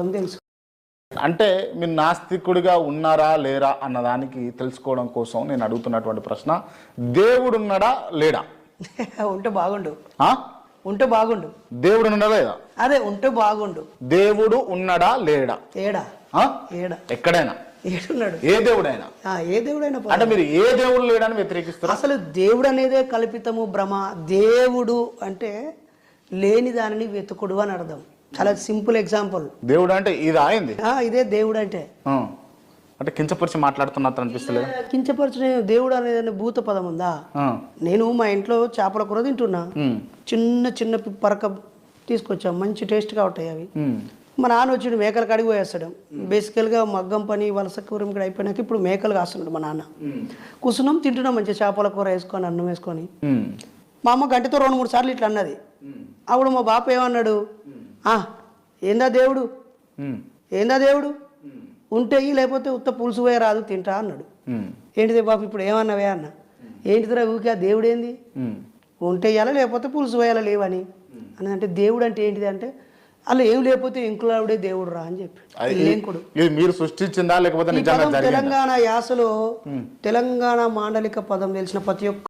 తెలుసు. అంటే మీరు నాస్తికుడిగా ఉన్నారా లేరా అన్నదానికి తెలుసుకోవడం కోసం నేను అడుగుతున్నటువంటి ప్రశ్న దేవుడు ఉన్నాడా లేడా? ఉంటే బాగుండు. ఆ? ఉంటే బాగుండు. దేవుడు ఉన్నాడా లేదా? అదే ఉంటే బాగుండు. దేవుడు ఉన్నాడా లేడా? ఏడా? ఏడా? ఎక్కడైనా? ఏడున్నాడు. ఏ దేవుడైనా? ఏ దేవుడైనా. అంటే మీరు ఏ దేవుడు లేడని వ్యతిరేకిస్తారు అసలు దేవుడు అనేదే కల్పితము భ్రమ దేవుడు అంటే లేని దానిని వెతుకుడు అని అర్థం. చాలా సింపుల్ ఎగ్జాంపుల్. దేవుడు అంటే ఇది ఆయింది ఇదే దేవుడు అంటే. అంటే కించపరిచి మాట్లాడుతున్నట్టు అనిపిస్తలేదు? కించపరచిన దేవుడు అనేది భూత పదం ఉందా. నేను మా ఇంట్లో చేపల కూర తింటున్నా. చిన్న చిన్న పరక తీసుకొచ్చాం. మంచి టేస్ట్గా ఉంటాయి అవి. మా నాన్న వచ్చి మేకలు కడిగి పోయేస్తాడు. బేసికల్గా మగ్గం పని వలస కూర ఇక్కడ అయిపోయినాక ఇప్పుడు మేకలు కాస్తున్నాడు మా నాన్న. కూర్చున్నాం తింటున్నాం మంచిగా చేపల కూర వేసుకొని అన్నం వేసుకొని. మా అమ్మ గంటతో రెండు మూడు సార్లు ఇట్లా అన్నది. అప్పుడు మా బాప ఏమన్నాడు? "ఆ, ఏందా దేవుడు. ఏందా దేవుడు? ఉంటే లేకపోతే ఉత్త పులుసు పోయే రాదు తింటా అన్నాడు. ఏంటిది బాబు ఇప్పుడు ఏమన్నావే అన్న? ఏంటిదిరా ఊరికే ఆ దేవుడు ఏంది ఉమ్. ఉంటే ఇవ్వాలా లేకపోతే పులుసు పోయాలా లేవని? అని అంటే దేవుడు అంటే ఏంటిది అంటే అలా ఏం లేకపోతే ఇంకులావుడే దేవుడు రా అని చెప్పి. మీరు సృష్టించిందా లేకపోతే తెలంగాణ యాసలో తెలంగాణ మాండలిక పదం తెలిసిన ప్రతి ఒక్క